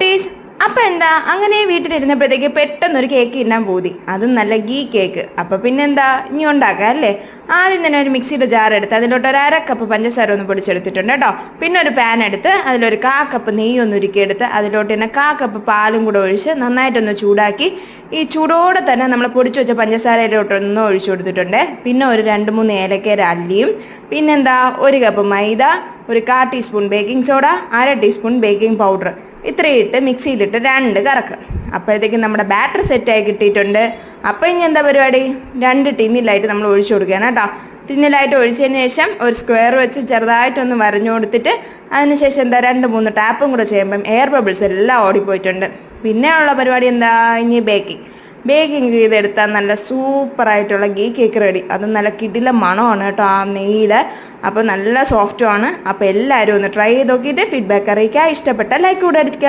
കുട്ടീസ് അപ്പം എന്താ? അങ്ങനെ വീട്ടിലിരുന്നപ്പോഴത്തേക്ക് പെട്ടെന്നൊരു കേക്ക് ഇടാൻ പോതി. അതും നല്ല ഗീ കേക്ക് അപ്പം പിന്നെന്താ? ഇനി ഉണ്ടാക്കാം അല്ലേ? ആദ്യം തന്നെ ഒരു മിക്സിയുടെ ജാർ എടുത്ത് അതിലോട്ട് ഒരു അര കപ്പ് പഞ്ചസാര ഒന്ന് പൊടിച്ചെടുത്തിട്ടുണ്ട് കേട്ടോ. പിന്നെ ഒരു പാൻ എടുത്ത് അതിലൊരു കാ കപ്പ് നെയ്യ് ഒന്ന് ഉരുക്കിയെടുത്ത് അതിലോട്ട് തന്നെ കാ കപ്പ് പാലും കൂടെ ഒഴിച്ച് നന്നായിട്ടൊന്ന് ചൂടാക്കി ഈ ചൂടോടെ തന്നെ നമ്മൾ പൊടിച്ചു വെച്ച പഞ്ചസാരയിലോട്ടൊന്ന് ഒഴിച്ചു കൊടുത്തിട്ടുണ്ട്. പിന്നെ ഒരു രണ്ട് മൂന്ന് ഏലക്കര അല്ലിയും പിന്നെന്താ ഒരു കപ്പ് മൈദ ഒരു കാ ടീസ്പൂൺ ബേക്കിംഗ് സോഡ അര ടീസ്പൂൺ ബേക്കിംഗ് പൗഡർ ഇത്രയും ഇട്ട് മിക്സിയിലിട്ട് രണ്ട് കറക്ക്. അപ്പോഴത്തേക്കും നമ്മുടെ ബാറ്ററി സെറ്റായി കിട്ടിയിട്ടുണ്ട്. അപ്പോൾ ഇനി എന്താ പരിപാടി? രണ്ട് ടിന്നിലായിട്ട് നമ്മൾ ഒഴിച്ചു കൊടുക്കുകയാണ് കേട്ടോ. ടിന്നിലായിട്ട് ഒഴിച്ചതിന് ശേഷം ഒരു സ്ക്വയർ വെച്ച് ചെറുതായിട്ടൊന്ന് വരഞ്ഞു കൊടുത്തിട്ട് അതിനുശേഷം എന്താ രണ്ട് മൂന്ന് ടാപ്പും കൂടെ ചെയ്യുമ്പം എയർ ബബിൾസ് എല്ലാം ഓടിപ്പോയിട്ടുണ്ട്. പിന്നെ ഉള്ള പരിപാടി എന്താ? ഇനി ബേക്കിംഗ്. ബേക്കിംഗ് ചെയ്തെടുത്താൽ നല്ല സൂപ്പറായിട്ടുള്ള ഗീ കേക്ക് റെഡി. അത് നല്ല കിടില മണമാണ് കേട്ടോ ആ നെയ്യിൽ അപ്പോൾ നല്ല സോഫ്റ്റുമാണ് അപ്പോൾ എല്ലാവരും ഒന്ന് ട്രൈ ചെയ്ത് നോക്കിയിട്ട് ഫീഡ്ബാക്ക് അറിയിക്കുക. ഇഷ്ടപ്പെട്ട ലൈക്ക് കൂടെ അടിക്കുക.